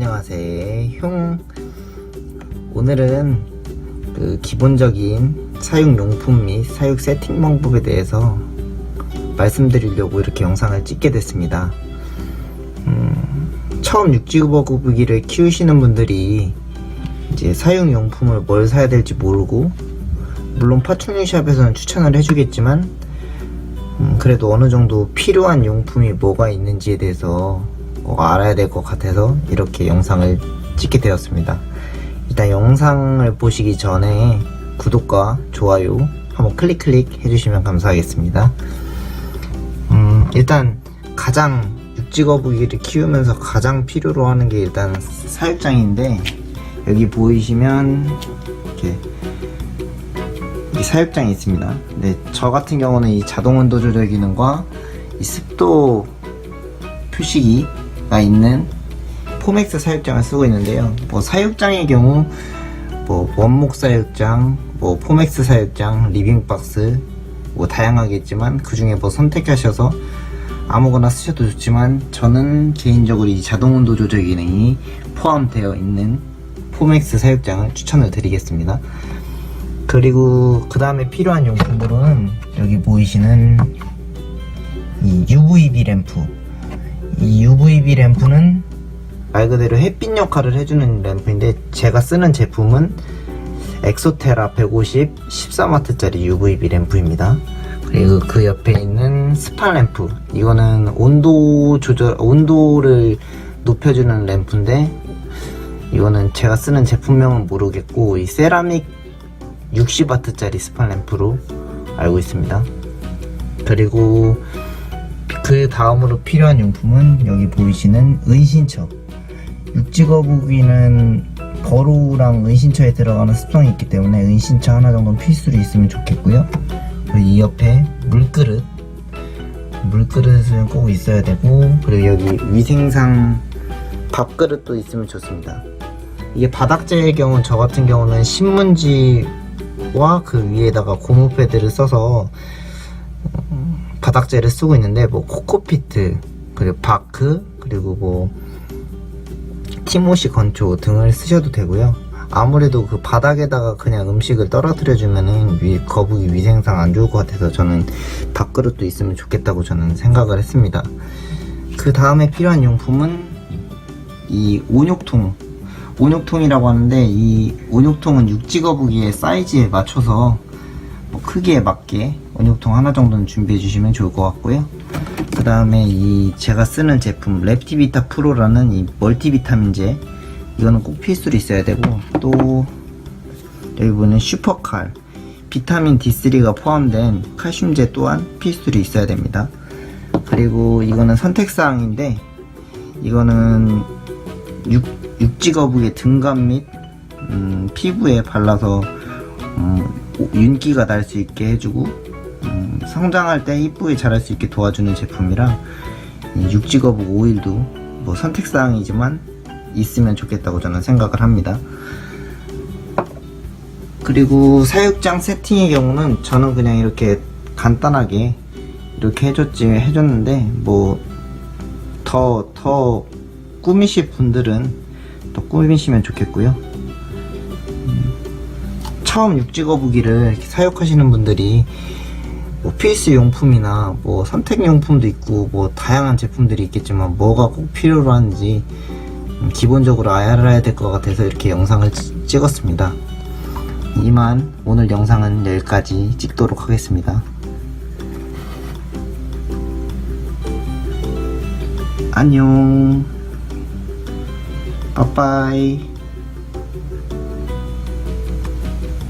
안녕하세요. 형. 오늘은 그 기본적인 사육 용품 및 사육 세팅 방법에 대해서 말씀드리려고 이렇게 영상을 찍게 됐습니다. 음, 처음 육지버거기를 키우시는 분들이 이제 사육 용품을 뭘 사야 될지 모르고 물론 파충류샵에서는 추천을 해주겠지만 음, 그래도 어느 정도 필요한 용품이 뭐가 있는지에 대해서 꼭 알아야 될 것 같아서 이렇게 영상을 찍게 되었습니다. 일단 영상을 보시기 전에 구독과 좋아요 한번 클릭 클릭 해주시면 감사하겠습니다. 음, 일단 가장 육지거북이를 키우면서 가장 필요로 하는 게 일단 사육장인데 여기 보이시면 이렇게 이 사육장이 있습니다. 네, 저 같은 경우는 이 자동 온도 조절 기능과 이 습도 표시기 가 있는 포맥스 사육장을 쓰고 있는데요. 뭐 사육장의 경우 뭐 원목 사육장, 뭐 포맥스 사육장, 리빙박스 뭐 다양하겠지만 그 중에 뭐 선택하셔서 아무거나 쓰셔도 좋지만 저는 개인적으로 이 자동 온도 조절 기능이 포함되어 있는 포맥스 사육장을 추천을 드리겠습니다. 그리고 그 다음에 필요한 용품으로는 여기 보이시는 이 UVB 램프 이 UVB 램프는 말 그대로 햇빛 역할을 해주는 램프인데 제가 쓰는 제품은 엑소테라 150 14W짜리 UVB 램프입니다 그리고 그 옆에 있는 스파 램프 이거는 온도 조절 온도를 높여주는 램프인데 이거는 제가 쓰는 제품명은 모르겠고 이 세라믹 60W짜리 스파 램프로 알고 있습니다. 그리고 그 다음으로 필요한 용품은 여기 보이시는 은신처. 육지거북이는 버루랑 은신처에 들어가는 습성이 있기 때문에 은신처 하나 정도는 필수로 있으면 좋겠고요. 그리고 이 옆에 물그릇. 물그릇은 꼭 있어야 되고 그리고 여기 위생상 밥그릇도 있으면 좋습니다. 이게 바닥재의 경우 저 같은 경우는 신문지와 그 위에다가 고무 패드를 써서 음, 바닥재를 쓰고 있는데 뭐 코코피트 그리고 바크 그리고 뭐 티모시 건초 등을 쓰셔도 되고요. 아무래도 그 바닥에다가 그냥 음식을 떨어뜨려 주면은 위, 거북이 위생상 안 좋을 것 같아서 저는 밥그릇도 있으면 좋겠다고 저는 생각을 했습니다. 그 다음에 필요한 용품은 이 온욕통 온욕통이라고 하는데 이 온욕통은 육지거북이의 사이즈에 맞춰서 뭐 크기에 맞게 온욕통 하나 정도는 준비해 주시면 좋을 것 같고요. 그 다음에 이 제가 쓰는 제품 랩티비타 프로라는 이 멀티비타민제 이거는 꼭 필수로 있어야 되고 또 여기 보는 슈퍼칼 비타민 D3가 포함된 칼슘제 또한 필수로 있어야 됩니다. 그리고 이거는 선택사항인데 이거는 육, 육지거북의 등간 및 음, 피부에 발라서 음, 오- 윤기가 날 수 있게 해주고 음, 성장할 때 이쁘게 자랄 수 있게 도와주는 제품이라 이 육지거북 오일도 뭐 선택사항이지만 있으면 좋겠다고 저는 생각을 합니다. 그리고 사육장 세팅의 경우는 저는 그냥 이렇게 간단하게 이렇게 해줬지 해줬는데 뭐 더더 꾸미실 분들은 더 꾸미시면 좋겠고요. 음, 처음 육지거북이를 사육하시는 분들이 뭐 필수 용품이나 뭐 선택 용품도 있고 뭐 다양한 제품들이 있겠지만 뭐가 꼭 필요로 하는지 음, 기본적으로 알아야 될 것 같아서 이렇게 영상을 찌- 찍었습니다. 이만 오늘 영상은 여기까지 찍도록 하겠습니다. 안녕. 빠빠이.